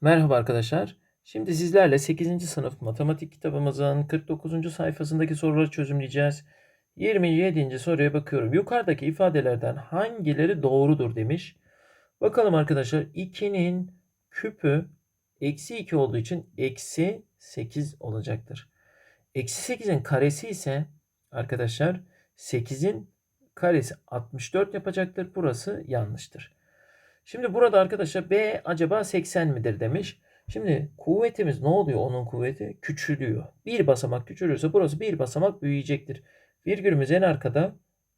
Merhaba arkadaşlar. Şimdi sizlerle 8. sınıf matematik kitabımızın 49. sayfasındaki soruları çözümleyeceğiz. 27. soruya bakıyorum. Yukarıdaki ifadelerden hangileri doğrudur demiş. Bakalım arkadaşlar 2'nin küpü eksi 2 olduğu için eksi 8 olacaktır. Eksi 8'in karesi ise arkadaşlar 8'in karesi 64 yapacaktır. Burası yanlıştır. Şimdi burada arkadaşlar B acaba 80 midir demiş. Şimdi kuvvetimiz ne oluyor onun kuvveti? Küçülüyor. Bir basamak küçülürse burası bir basamak büyüyecektir. Virgülümüz en arkada.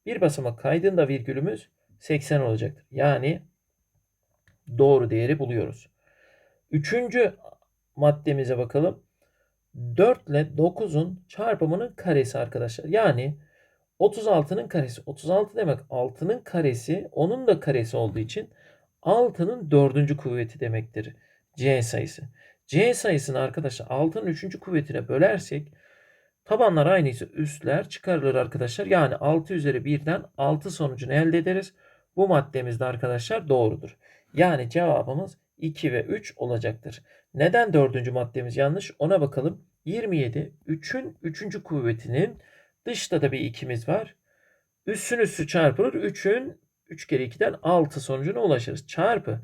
Bir basamak kaydığında virgülümüz 80 olacaktır. Yani doğru değeri buluyoruz. Üçüncü maddemize bakalım. 4 ile 9'un çarpımının karesi arkadaşlar. Yani 36'nın karesi. 36 demek 6'nın karesi. Onun da karesi olduğu için 6'nın dördüncü kuvveti demektir. C sayısı. C sayısını arkadaşlar 6'nın üçüncü kuvvetine bölersek tabanlar aynıysa üstler çıkarılır arkadaşlar. Yani 6 üzeri 1'den 6 sonucunu elde ederiz. Bu maddemiz de arkadaşlar doğrudur. Yani cevabımız 2 ve 3 olacaktır. Neden dördüncü maddemiz yanlış? Ona bakalım. 27 3'ün 3. kuvvetinin dışta da bir ikimiz var. Üssün üssü çarpılır. 3'ün 3 kere 2'den 6 sonucuna ulaşırız. Çarpı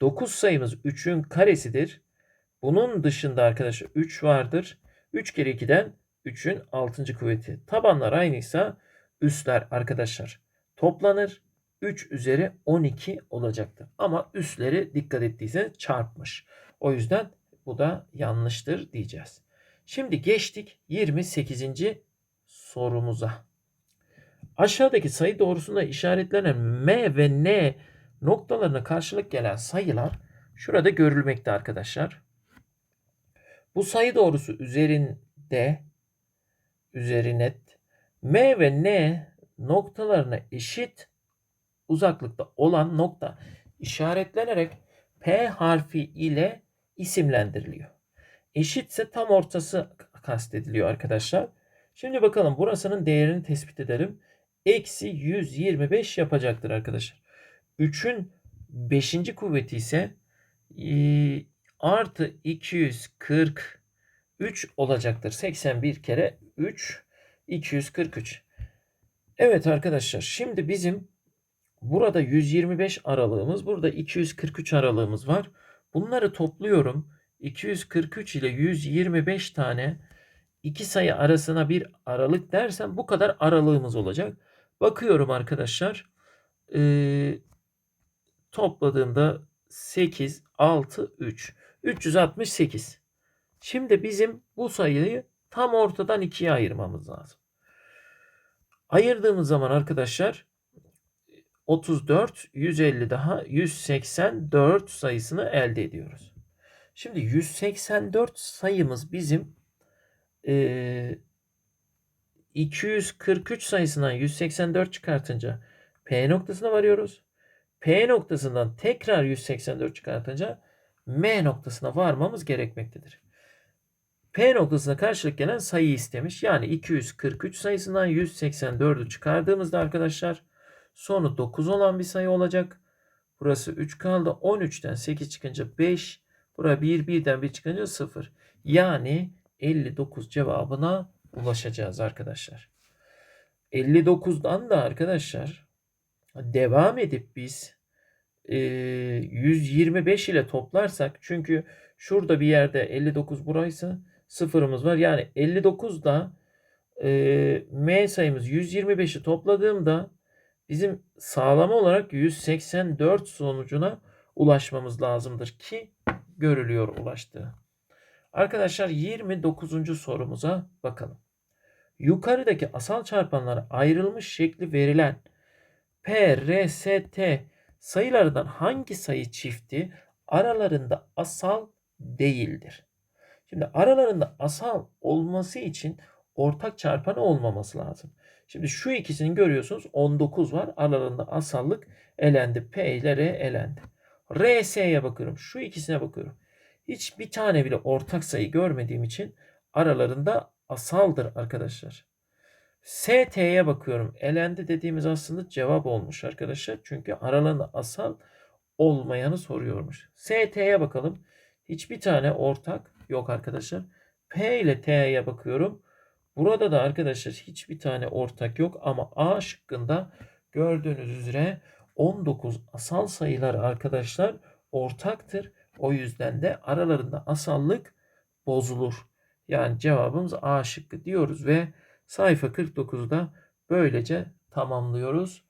9 sayımız 3'ün karesidir. Bunun dışında arkadaşlar 3 vardır. 3 kere 2'den 3'ün 6. kuvveti. Tabanlar aynıysa üstler arkadaşlar toplanır. 3 üzeri 12 olacaktır. Ama üstleri dikkat ettiyseniz çarpmış. O yüzden bu da yanlıştır diyeceğiz. Şimdi geçtik 28. sorumuza. Aşağıdaki sayı doğrusunda işaretlenen M ve N noktalarına karşılık gelen sayılar şurada görülmekte arkadaşlar. Bu sayı doğrusu üzerinde üzerine M ve N noktalarına eşit uzaklıkta olan nokta işaretlenerek P harfi ile isimlendiriliyor. Eşitse tam ortası kastediliyor arkadaşlar. Şimdi bakalım burasının değerini tespit edelim eksi 125 yapacaktır arkadaşlar. 3'ün 5. kuvveti ise e, artı 243 olacaktır. 81 kere 3 243. Evet arkadaşlar şimdi bizim burada 125 aralığımız burada 243 aralığımız var. Bunları topluyorum. 243 ile 125 tane iki sayı arasına bir aralık dersem bu kadar aralığımız olacak. Bakıyorum arkadaşlar. Ee, topladığımda 8, 6, 3. 368. Şimdi bizim bu sayıyı tam ortadan ikiye ayırmamız lazım. Ayırdığımız zaman arkadaşlar 34, 150 daha 184 sayısını elde ediyoruz. Şimdi 184 sayımız bizim e, 243 sayısından 184 çıkartınca P noktasına varıyoruz. P noktasından tekrar 184 çıkartınca M noktasına varmamız gerekmektedir. P noktasına karşılık gelen sayı istemiş. Yani 243 sayısından 184'ü çıkardığımızda arkadaşlar sonu 9 olan bir sayı olacak. Burası 3 kaldı. 13'ten 8 çıkınca 5. Buraya 1, 1'den 1 çıkınca 0. Yani 59 cevabına ulaşacağız arkadaşlar. 59'dan da arkadaşlar devam edip biz e, 125 ile toplarsak çünkü şurada bir yerde 59 buraysa sıfırımız var. Yani 59 da e, M sayımız 125'i topladığımda bizim sağlama olarak 184 sonucuna ulaşmamız lazımdır ki görülüyor ulaştığı. Arkadaşlar 29. sorumuza bakalım. Yukarıdaki asal çarpanlara ayrılmış şekli verilen P, R, S, T sayılarından hangi sayı çifti aralarında asal değildir? Şimdi aralarında asal olması için ortak çarpanı olmaması lazım. Şimdi şu ikisini görüyorsunuz 19 var. Aralarında asallık elendi. P ile R elendi. R, S'ye bakıyorum. Şu ikisine bakıyorum. Hiç bir tane bile ortak sayı görmediğim için aralarında asaldır arkadaşlar. ST'ye bakıyorum. Elendi dediğimiz aslında cevap olmuş arkadaşlar. Çünkü aralarında asal olmayanı soruyormuş. ST'ye bakalım. Hiçbir tane ortak yok arkadaşlar. P ile T'ye bakıyorum. Burada da arkadaşlar hiçbir tane ortak yok ama A şıkkında gördüğünüz üzere 19 asal sayılar arkadaşlar ortaktır. O yüzden de aralarında asallık bozulur. Yani cevabımız A şıkkı diyoruz ve sayfa 49'da böylece tamamlıyoruz.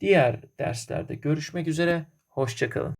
Diğer derslerde görüşmek üzere. Hoşçakalın.